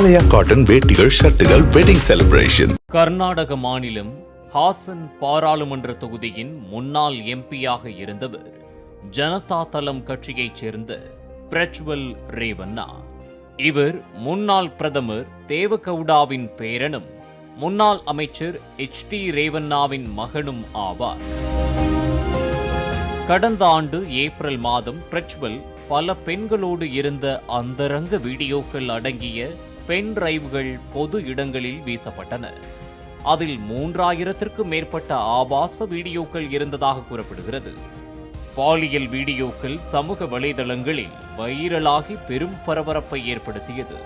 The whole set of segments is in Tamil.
ஆலயா காட்டன் வேட்டிகள் ஷர்ட்டுகள் வெட்டிங் செலிப்ரேஷன் கர்நாடக மாநிலம் ஹாசன் பாராளுமன்ற தொகுதியின் முன்னாள் எம்பியாக இருந்தவர் ஜனதா தளம் கட்சியைச் சேர்ந்த பிரஜ்வல் ரேவண்ணா. இவர் முன்னாள் பிரதமர் தேவகவுடாவின் பேரனும் முன்னாள் அமைச்சர் எச் டி ரேவண்ணாவின் மகனும் ஆவார். கடந்த ஆண்டு ஏப்ரல் மாதம் பிரஜ்வல் பல பெண்களோடு இருந்த அந்தரங்க வீடியோக்கள் அடங்கிய பென் டிரைவ்கள் பொது இடங்களில் வீசப்பட்டன. அதில் மூன்றாயிரத்திற்கும் மேற்பட்ட ஆபாச வீடியோக்கள் இருந்ததாக கூறப்படுகிறது. பாலியல் வீடியோக்கள் சமூக வலைதளங்களில் வைரலாகி பெரும் பரபரப்பை ஏற்படுத்தியது.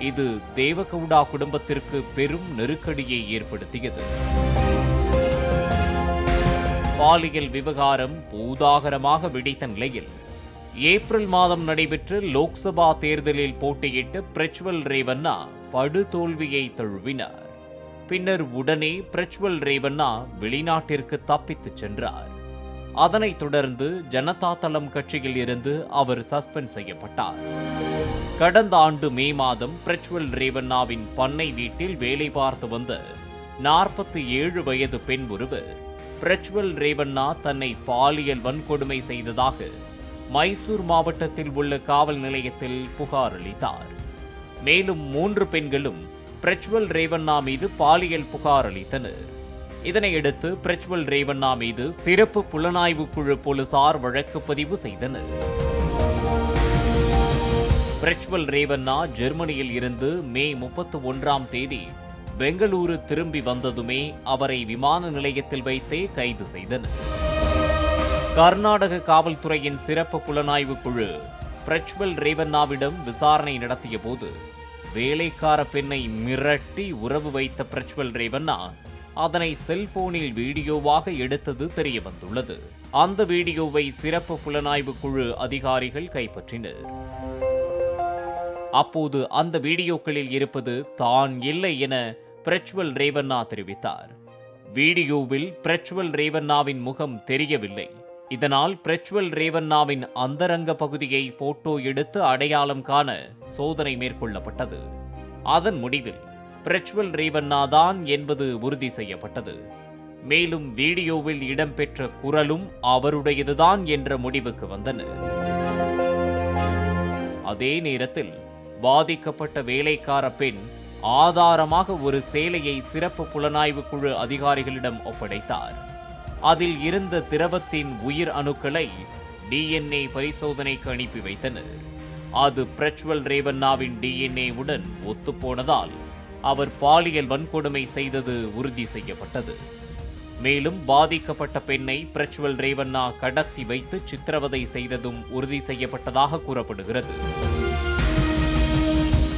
இது தேவகவுடா குடும்பத்திற்கு பெரும் நெருக்கடியை ஏற்படுத்தியது. பாலியல் விவகாரம் பூதாகரமாக வெடித்த நிலையில் ஏப்ரல் மாதம் நடைபெற்ற லோக்சபா தேர்தலில் போட்டியிட்ட பிரஜ்வல் ரேவண்ணா படுதோல்வியை தழுவினார். பின்னர் உடனே பிரஜ்வல் ரேவண்ணா வெளிநாட்டிற்கு தப்பித்துச் சென்றார். அதனைத் தொடர்ந்து ஜனதா தளம் கட்சியில் இருந்து அவர் சஸ்பெண்ட் செய்யப்பட்டார். கடந்த ஆண்டு மே மாதம் பிரஜ்வல் ரேவண்ணாவின் பண்ணை வீட்டில் வேலை பார்த்து வந்த நாற்பத்தி ஏழு வயது பெண் ஒருவர் பிரஜ்வல் ரேவண்ணா தன்னை பாலியல் வன்கொடுமை செய்ததாக மைசூர் மாவட்டத்தில் உள்ள காவல் நிலையத்தில் புகார் அளித்தார். மேலும் மூன்று பெண்களும் பிரஜ்வல் ரேவண்ணா மீது பாலியல் புகார் அளித்தனர். இதனையடுத்து பிரஜ்வல் ரேவண்ணா மீது சிறப்பு புலனாய்வு குழு போலீசார் வழக்கு பதிவு செய்தனர். பிரஜ்வல் ரேவண்ணா ஜெர்மனியில் இருந்து மே முப்பத்து ஒன்றாம் தேதி பெங்களூரு திரும்பி வந்ததுமே அவரை விமான நிலையத்தில் வைத்தே கைது செய்தனர். கர்நாடக காவல்துறையின் சிறப்பு புலனாய்வு குழு பிரஜ்வல் ரேவண்ணாவிடம் விசாரணை நடத்திய போது வேலைக்கார பெண்ணை மிரட்டி உறவு வைத்த பிரஜ்வல் ரேவண்ணா அதனை செல்போனில் வீடியோவாக எடுத்தது தெரிய வந்துள்ளது அந்த வீடியோவை சிறப்பு புலனாய்வு குழு அதிகாரிகள் கைப்பற்றினர். அப்போது அந்த வீடியோக்களில் இருப்பது தான் இல்லை என பிரஜ்வல் ரேவண்ணா தெரிவித்தார். வீடியோவில் பிரஜ்வல் ரேவண்ணாவின் முகம் தெரியவில்லை. இதனால் பிரச்சுவல் ரேவண்ணாவின் அந்தரங்க பகுதியை போட்டோ எடுத்து அடையாளம் காண சோதனை மேற்கொள்ளப்பட்டது. அதன் முடிவில் பிரச்சுவல் ரேவண்ணா தான் என்பது உறுதி செய்யப்பட்டது. மேலும் வீடியோவில் இடம்பெற்ற குரலும் அவருடையதுதான் என்ற முடிவுக்கு வந்தனர் அதே நேரத்தில் பாதிக்கப்பட்ட வேலைக்கார பெண் ஆதாரமாக ஒரு சேலையை சிறப்பு புலனாய்வு குழு அதிகாரிகளிடம் ஒப்படைத்தார். அதில் இருந்த திரவத்தின் உயிர் அணுக்களை டிஎன்ஏ பரிசோதனைக்கு அனுப்பி வைத்தனர். அது பிரச்சுவல் ரேவண்ணாவின் டிஎன்ஏ உடன் ஒத்துப்போனதால் அவர் பாலியல் வன்கொடுமை செய்தது உறுதி செய்யப்பட்டது. மேலும் பாதிக்கப்பட்ட பெண்ணை பிரச்சுவல் ரேவண்ணா கடத்தி வைத்து சித்திரவதை செய்ததும் உறுதி செய்யப்பட்டதாக கூறப்படுகிறது.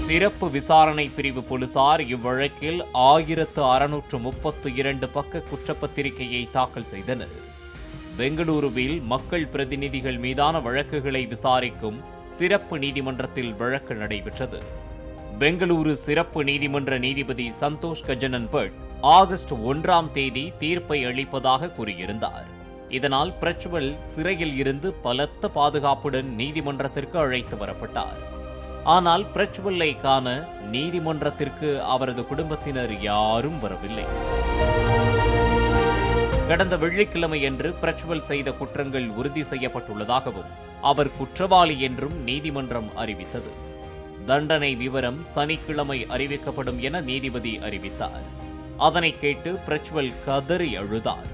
சிறப்பு விசாரணை பிரிவு போலீசார் இவ்வழக்கில் ஆயிரத்து அறுநூற்று முப்பத்து இரண்டு பக்க குற்றப்பத்திரிகையை தாக்கல் செய்தனர். பெங்களூருவில் மக்கள் பிரதிநிதிகள் மீதான வழக்குகளை விசாரிக்கும் சிறப்பு நீதிமன்றத்தில் வழக்கு நடைபெற்றது. பெங்களூரு சிறப்பு நீதிமன்ற நீதிபதி சந்தோஷ் கஜனன் பட் ஆகஸ்ட் ஒன்றாம் தேதி தீர்ப்பை அளிப்பதாக கூறியிருந்தார். இதனால் பிரச்சுவல் சிறையில் இருந்து பலத்த பாதுகாப்புடன் நீதிமன்றத்திற்கு அழைத்து வரப்பட்டார். ஆனால் பிரச்சுவல்லை காண நீதிமன்றத்திற்கு அவரது குடும்பத்தினர் யாரும் வரவில்லை. கடந்த வெள்ளிக்கிழமையன்று பிரச்சுவல் செய்த குற்றங்கள் உறுதி செய்யப்பட்டுள்ளதாகவும் அவர் குற்றவாளி என்றும் நீதிமன்றம் அறிவித்தது. தண்டனை விவரம் சனிக்கிழமை அறிவிக்கப்படும் என நீதிபதி அறிவித்தார். அதனை கேட்டு பிரச்சுவல் கதறி அழுதார்.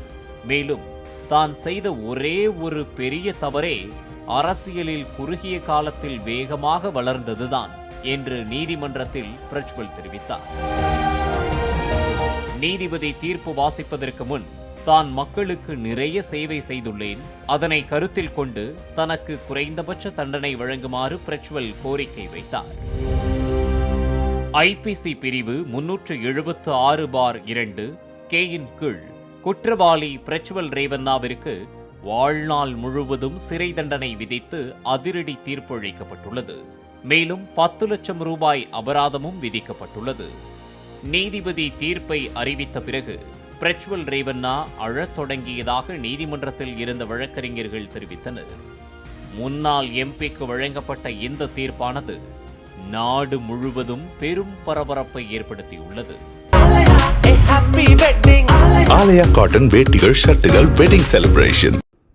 மேலும் தான் செய்த ஒரே ஒரு பெரிய தவறே அரசியலில் குறுகிய காலத்தில் வேகமாக வளர்ந்ததுதான் என்று நீதிமன்றத்தில் பிரஜ்வல் தெரிவித்தார். நீதிபதி தீர்ப்பு வாசிப்பதற்கு முன் தான் மக்களுக்கு நிறைய சேவை செய்துள்ளேன். அதனை கருத்தில் கொண்டு தனக்கு குறைந்தபட்ச தண்டனை வழங்குமாறு பிரஜ்வல் கோரிக்கை வைத்தார். ஐபிசி பிரிவு முன்னூற்று எழுபத்து ஆறு பார் இரண்டு கேயின் கீழ் குற்றவாளி பிரஜ்வல் ரேவண்ணாவிற்கு வாழ்நாள் முழுவதும் சிறை தண்டனை விதித்து அதிரடி தீர்ப்பு அளிக்கப்பட்டுள்ளது மேலும் பத்து லட்சம் ரூபாய் அபராதமும் விதிக்கப்பட்டுள்ளது. நீதிபதி தீர்ப்பை அறிவித்த பிறகு பிரஜ்வல் ரேவண்ணா அழத் தொடங்கியதாக நீதிமன்றத்தில் இருந்த வழக்கறிஞர்கள் தெரிவித்தனர். முன்னாள் எம்பிக்கு வழங்கப்பட்ட இந்த தீர்ப்பானது நாடு முழுவதும் பெரும் பரபரப்பை ஏற்படுத்தியுள்ளது. ஆலயா காட்டன் வேட்டிகள் ஷர்ட்டுகள் வெட்டிங் செலிப்ரேஷன்